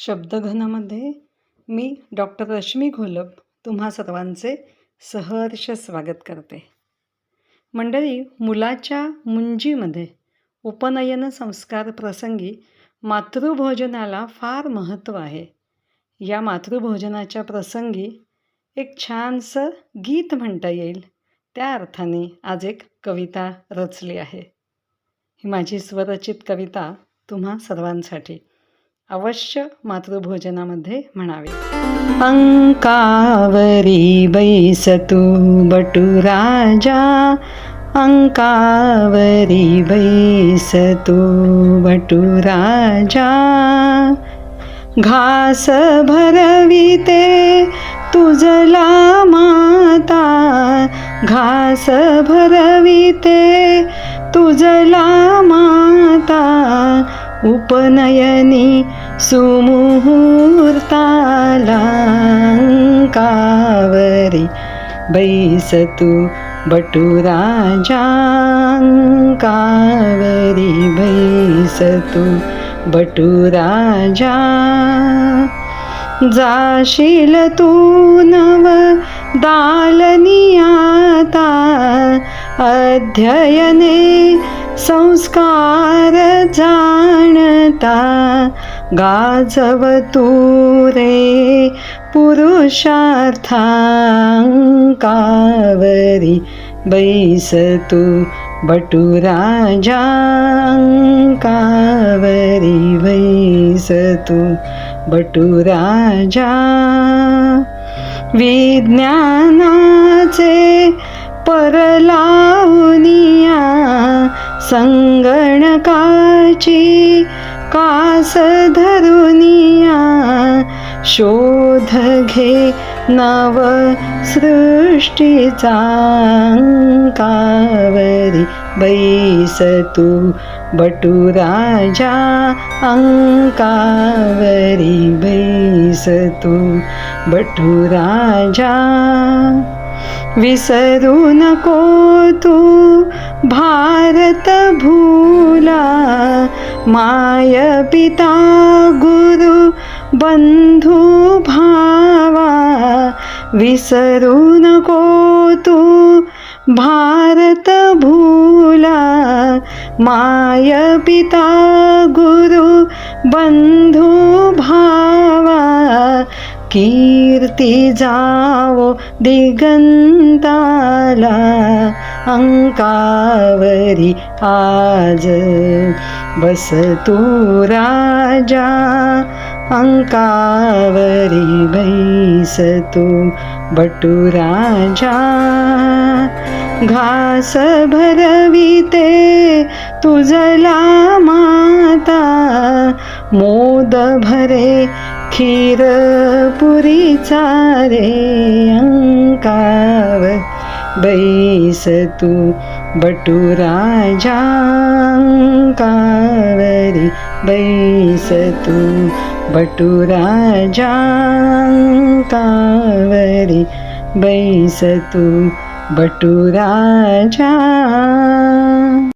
शब्दघनामध्ये मी डॉक्टर रश्मी घोलप तुम्हा सर्वांचे सहर्ष स्वागत करते. मंडळी मुलाच्या मुंजीमध्ये उपनयन संस्कार प्रसंगी मातृभोजनाला फार महत्त्व आहे. या मातृभोजनाच्या प्रसंगी एक छानसं गीत म्हणता येईल. त्या अर्थाने आज एक कविता रचली आहे. ही माझी स्वरचित कविता तुम्हा सर्वांसाठी. अवश्य मातृभोजनामध्ये म्हणावे. अंकावरी बैसतू बटू राजा अंकावरी बैसतू बटू राजा. घास भरविते तुझला माता घास भरविते तुझला माता उपनयनी सुमुहूर्ताला बैसतु बैसतू बैसतु बटुराजा जाशील तू नव दालनियाता अध्ययने संस्कार जाणता गाजव तू रे पुरुषार्थांकावरी बैस तू बटू राजा बैस तू बटू राजा संगणकाची कास धरुनिया शोध घे नव सृष्टीचा अंकावरी. बैस तू बटू राजा अंकावरी. बैस तू बटू राजा विसरू नको तू भारत भूला. माय पिता गुरु बंधू भावा. विसरू नको तू भारत भूला. माय पिता गुरु बंधू भावा. कीर्ती जावो दिगंताला अंकावरी आज बस तू राजा अंकावरी बैस तू बटू राजा घास भरविते तुझला माता मोद भरे खीर पुरीचा रे अंकाव बैस तू बटू राजा बैस तू बटू राजा बैस तू बटू राजा